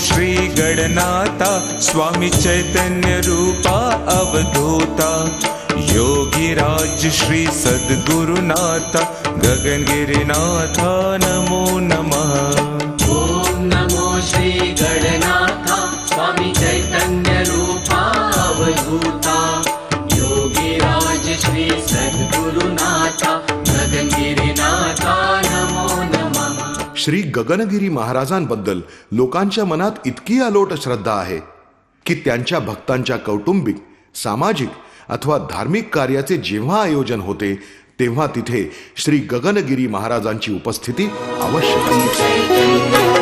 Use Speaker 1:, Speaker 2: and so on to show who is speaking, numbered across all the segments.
Speaker 1: श्री गणनाथा स्वामी चैतन्य रूपा अवधूता। योगीराज श्री सद्गुरुनाथा गगनगिरिनाथा नमो नमः।
Speaker 2: नमो श्री गणनाथा स्वामी चैतन्य रूपा अवधूता श्री
Speaker 3: गगनगिरी महाराजांबद्दल लोकांच्या मनात इतकी अलोट श्रद्धा आहे की त्यांच्या भक्तांच्या कौटुंबिक सामाजिक अथवा धार्मिक कार्याचे जेव्हा आयोजन होते तेव्हा तिथे श्री गगनगिरी महाराजांची उपस्थिती आवश्यक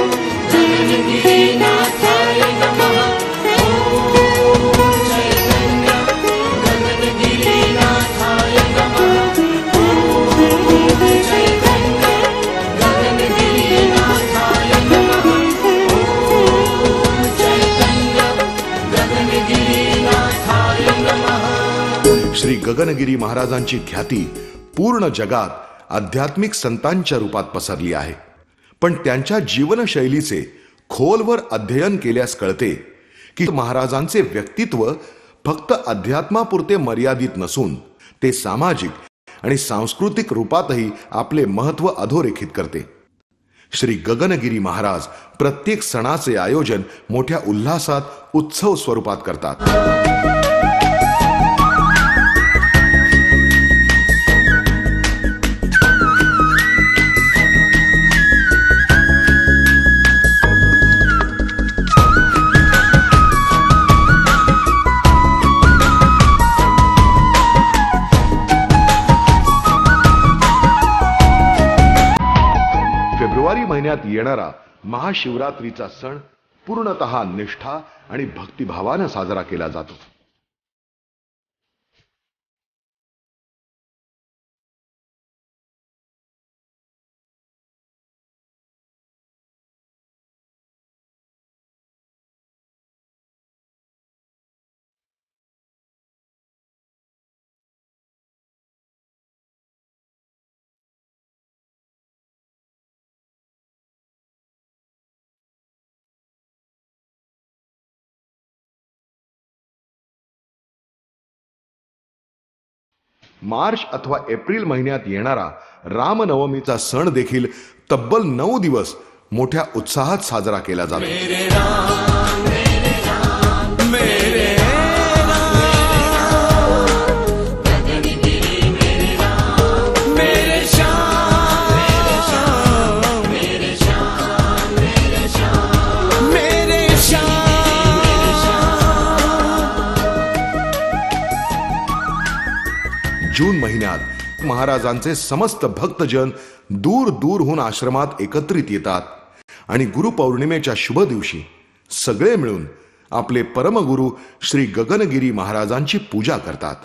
Speaker 3: गगनगिरी महाराजांची ख्याती पूर्ण जगात आध्यात्मिक संतांच्या रूपात पसरली आहे. पण त्यांच्या जीवनशैलीचे खोलवर अध्ययन केल्यास कळते की महाराजांचे व्यक्तित्व फक्त अध्यात्मापुरते मर्यादित नसून ते सामाजिक आणि सांस्कृतिक रूपातही आपले महत्त्व अधोरेखित करते. श्री गगनगिरी महाराज प्रत्येक सणाचे आयोजन मोठ्या उल्हासात उत्सव स्वरूपात करतात. येणारा महाशिवरात्रीचा सण पूर्णतः निष्ठा आणि भक्तिभावानं साजरा केला जातो. मार्च अथवा एप्रिल महिन्यात येणारा रामनवमीचा सण देखील तब्बल नऊ दिवस मोठ्या उत्साहात साजरा केला जातो. जून महिन्यात महाराजांचे समस्त भक्तजन दूर दूरहून आश्रमात एकत्रित येतात आणि गुरुपौर्णिमेच्या शुभ दिवशी सगळे मिळून आपले परमगुरु श्री गगनगिरी महाराजांची पूजा करतात.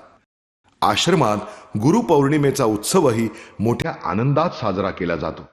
Speaker 3: आश्रमात गुरुपौर्णिमेचा उत्सवही मोठ्या आनंदात साजरा केला जातो.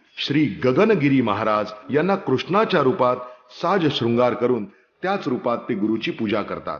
Speaker 3: श्री गगनगिरी महाराज यांना कृष्णाच्या रूपात साज शृंगार करून त्याच रूपात ते गुरुची पूजा करतात.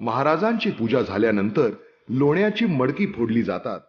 Speaker 3: महाराजांची पूजा झाल्यानंतर लोण्याची मडकी फोडली जातात.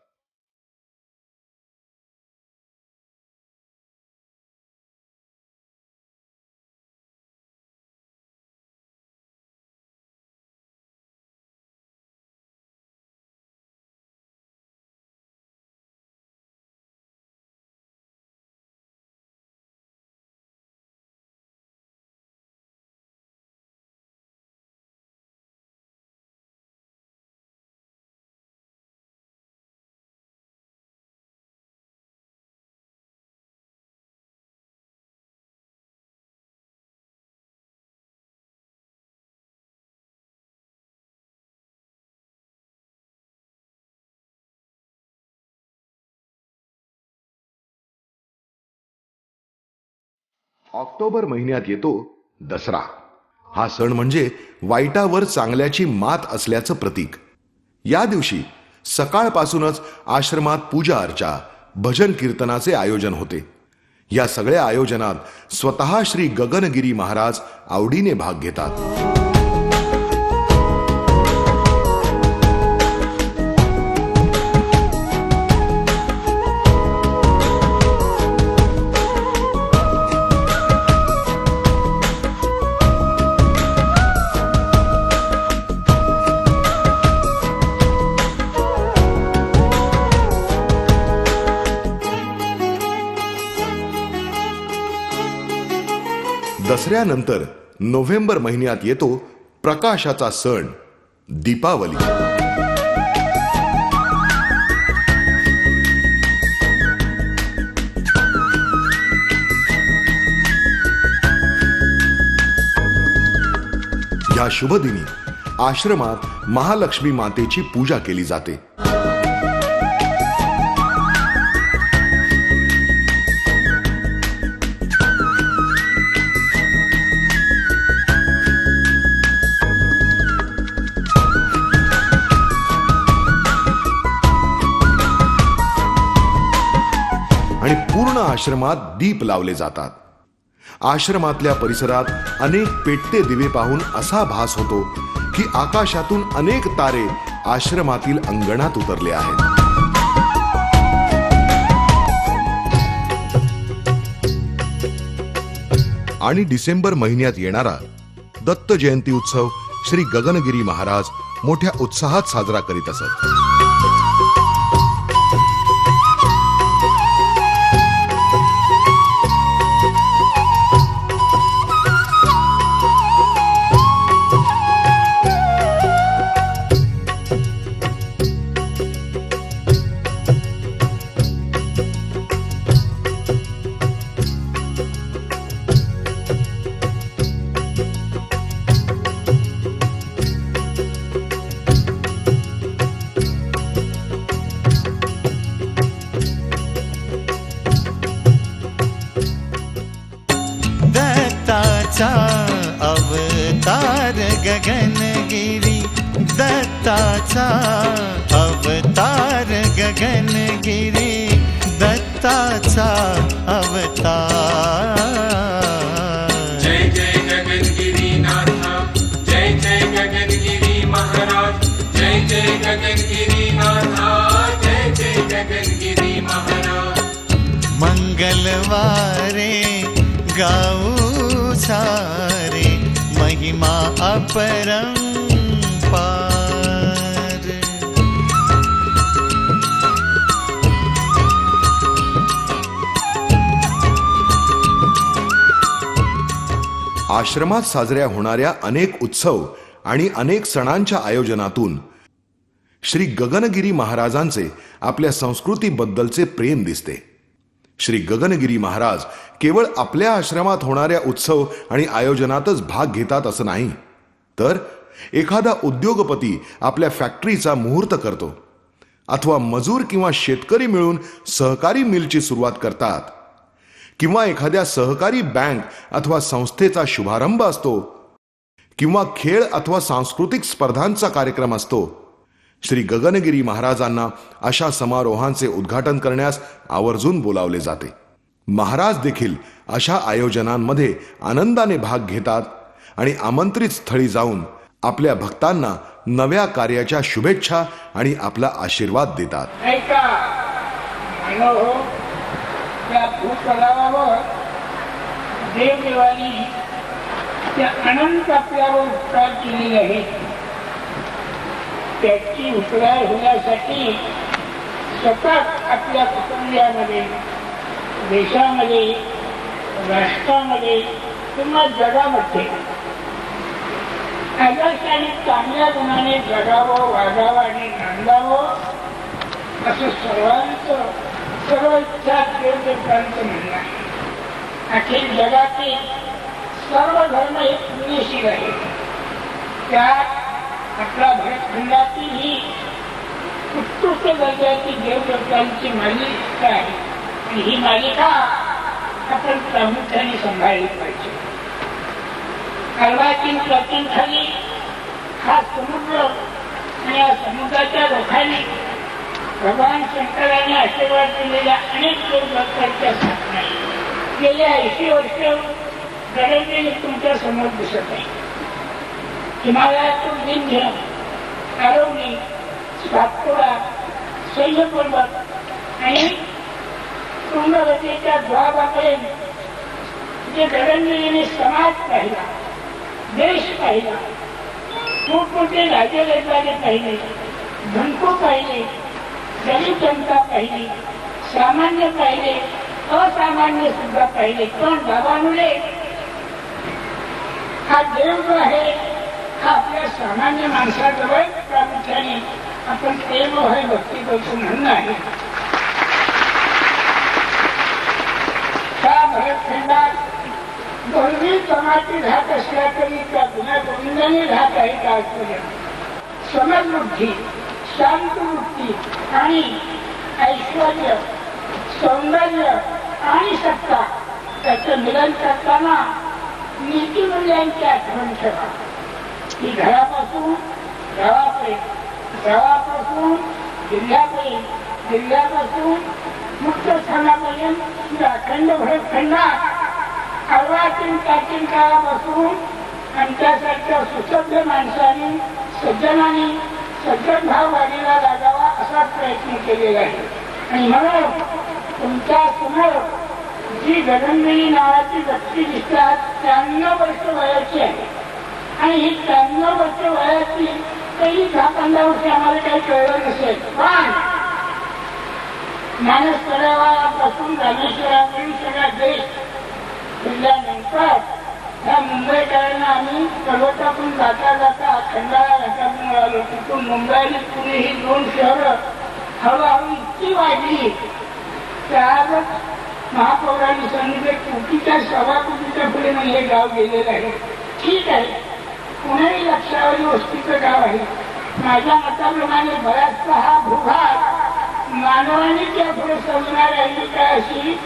Speaker 3: ऑक्टोबर महिन्यात येतो दसरा. हा सण म्हणजे वाईटावर चांगल्याची मात असल्याचं प्रतीक. या दिवशी सकाळपासूनच आश्रमात पूजा अर्चा भजन कीर्तनाचे आयोजन होते. या सगळ्या आयोजनात स्वतः श्री गगनगिरी महाराज आवडीने भाग घेतात. दसऱ्यानंतर नोव्हेंबर महिन्यात येतो प्रकाशाचा सण दीपावली. या शुभदिनी आश्रमात महालक्ष्मी मातेची पूजा केली जाते. आश्रमात दीप लावले जातात. आश्रमातल्या परिसरात अनेक पेटते दिवे पाहून असा भास होतो की आकाशातून अनेक तारे आश्रमातील अंगणात उतरले आहेत. आणि डिसेंबर महिन्यात येणारा दत्त जयंती उत्सव श्री गगनगिरी महाराज मोठ्या उत्साहात साजरा करीत असत.
Speaker 1: गगनगिरी दत्ताचा अवतार।
Speaker 2: जय जय गगनगिरी नाथा जय जय गगनगिरी महाराज जय जय गगनगिरी नाथा जय जय गगनगिरी महाराज।
Speaker 1: मंगलवारे गाऊ सारे महिमा अपरंपार
Speaker 3: आश्रमात साजऱ्या होणाऱ्या अनेक उत्सव आणि अनेक सणांच्या आयोजनातून श्री गगनगिरी महाराजांचे आपल्या संस्कृतीबद्दलचे प्रेम दिसते. श्री गगनगिरी महाराज केवळ आपल्या आश्रमात होणाऱ्या उत्सव आणि आयोजनातच भाग घेतात असं नाही तर एखादा उद्योगपती आपल्या फॅक्टरीचा मुहूर्त करतो अथवा मजूर किंवा शेतकरी मिळून सहकारी मिलची सुरुवात करतात. किंवा एखाद्या सहकारी बँक अथवा संस्थेचा शुभारंभ असतो किंवा खेळ अथवा सांस्कृतिक स्पर्धांचा कार्यक्रम असतो श्री गगनगिरी महाराजांना अशा समारोहांचे उद्घाटन करण्यास आवर्जून बोलावले जाते. महाराज देखील अशा आयोजनांमध्ये आनंदाने भाग घेतात आणि आमंत्रित स्थळी जाऊन आपल्या भक्तांना नव्या कार्याच्या शुभेच्छा आणि आपला आशीर्वाद देतात.
Speaker 4: ऐका. त्या भूतलावर देवदेवानी त्या अनंत आपल्यावर उपकार केलेले आहेत. त्याची उपकार होण्यासाठी सतत आपल्या कुटुंबियामध्ये देशामध्ये राष्ट्रामध्ये किंवा जगामध्ये आदर्शाने चांगल्या गुणाने जगावं वागावं आणि नांदावं असं सर्वांचं सर्व इच्छा देवदेवतांचं आहे अखिल जगातील सर्व धर्म हे पुण्यशील आहे त्यात आपला भरतखंडातील ही उत्कृष्ट दर्जाची देवदेवतांची मालिका आहे. आणि ही मालिका आपण प्रामुख्याने सांभाळली पाहिजे. अर्वाचीन प्राचीन खाली हा समुद्र आणि या समुद्राच्या रोखाने भगवान शंकराने आशीर्वाद दिलेल्या अनेक देवदत्तांच्या स्थापना गेल्या ऐंशी वर्ष घडवलेली तुमच्यासमोर दिसत आहे. हिमालयातून विंध्य आरवणी सातपुडा सैन्य पर्वत आणि तुंगवतीच्या द्वाबापर्यंत जे गडंगिरीने समाज पाहिला देश पाहिला मोठमोठे राजे राजवाडे पाहिले धनको पाहिले जरी जनता पाहिली सामान्य पाहिले असामान्य सुद्धा पाहिले पण बाबानुले हा देव जो आहे हा आपल्या सामान्य माणसाजवळ प्रामुख्याने आपण प्रेम आहे भक्ती करतो म्हणणं आहे. त्या भरतखंडात दोन्ही जमाती राहत असल्या तरी त्या गुन्हा गोविंदाने राहत आहे का समजबुद्धी शांतवृत्ती आणि ऐश्वर सौंदर्य आणि सत्ता त्याचं मिलन करताना नीतिमूल्यांची आठवण ठेवा की घरापासून गावापर्यंत गावापासून जिल्ह्यापर्यंत जिल्ह्यापासून मुक्त स्थानापर्यंत अखंड भरतखंडात अर्वाचीन प्राचीन काळापासून आमच्यासारख्या सुसभ्य माणसांनी सज्जनाने सज्जन भाव वाढीला लागावा असा प्रयत्न केलेला आहे. आणि म्हणून तुमच्यासमोर जी गगनगिरी नावाची व्यक्ती दिसतात त्र्याण्णव वर्ष वयाची आहे. आणि ही त्र्याण्णव वर्ष वयाची काही दहा पंधरा वर्ष आम्हाला काही कळलं नसेल. पण मानस तलावापासून रामेश्वरापर्यंत सगळा देश फिरल्यानंतर ह्या मुंबईकरांना आम्ही पर्वतातून जाता जाता खंडाळा तिथून मुंबई आणि पुणे ही दोन शहरं हळूहळू इतकी वाढली. त्यातच महापौरांनी सांगितलं कोटीच्या सव्वा कोटीच्या पुढे नाही हे गाव गेलेलं आहे. ठीक आहे. पुणेही लक्षावरी वस्तीचं गाव आहे. माझ्या मताप्रमाणे बराचसा हा भूभाग मानवाने त्या पुढे समजणार आहे काय अशी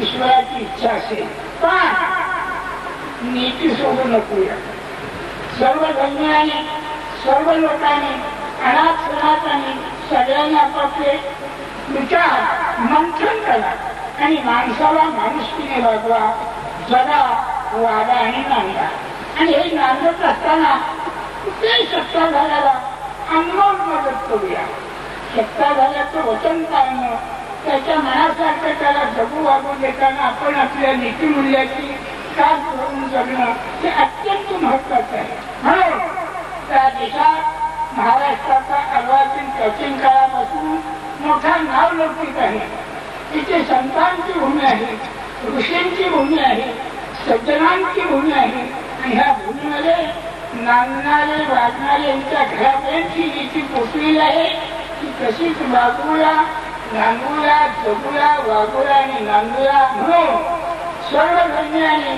Speaker 4: ईश्वराची इच्छा असेल. पण नीती सोडू नकोया. सर्व धन्य आणि सर्व लोकांनी अनाथ सनातांनी सगळ्यांनी आपापले विचार मंथन करा. आणि माणसाला माणुसकीने वागवा. जगा वागा आणि नांदा आणि हे नांदत असताना कुठल्याही सत्ता झाल्याला अनमोल मदत करूया. सत्ता झाल्याचं वचन पाळणं त्याच्या मनासारखं त्याला जगू वागून देताना आपण आपल्या नीतिमूल्याची कास करून जगणं हे अत्यंत महत्वाचं आहे. महाराष्ट्राचा अर्वाचीन प्राचीन काळापासून मोठा नाव लौकिक आहे. तिथे संतांची भूमी आहे ऋषींची भूमी आहे सज्जनांची भूमी आहे. आणि ह्या भूमीमध्ये नांदणारे वागणारे यांच्या घरापर्यंत ही पोचलेली आहे ती तशीच वागूया नांदूया जगूया वागूया आणि नांदूया म्हणून सर्व धर्मियाने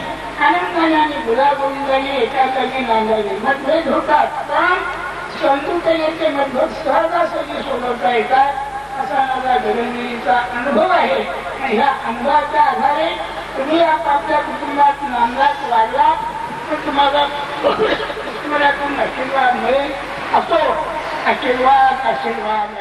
Speaker 4: आनंदाने आणि गुलागोविंदाने एका जागी नांदावे मतभेद होतात. पण संतुतेचे मतभेद सहजासहजी सोडवता येतात असा माझा गगनगिरीचा अनुभव आहे आणि ह्या अनुभवाच्या आधारे तुम्ही आपापल्या कुटुंबात नांदात वाढला तर तुम्हाला ईश्वराकडून आशीर्वाद मिळेल असो आशीर्वाद आशीर्वाद.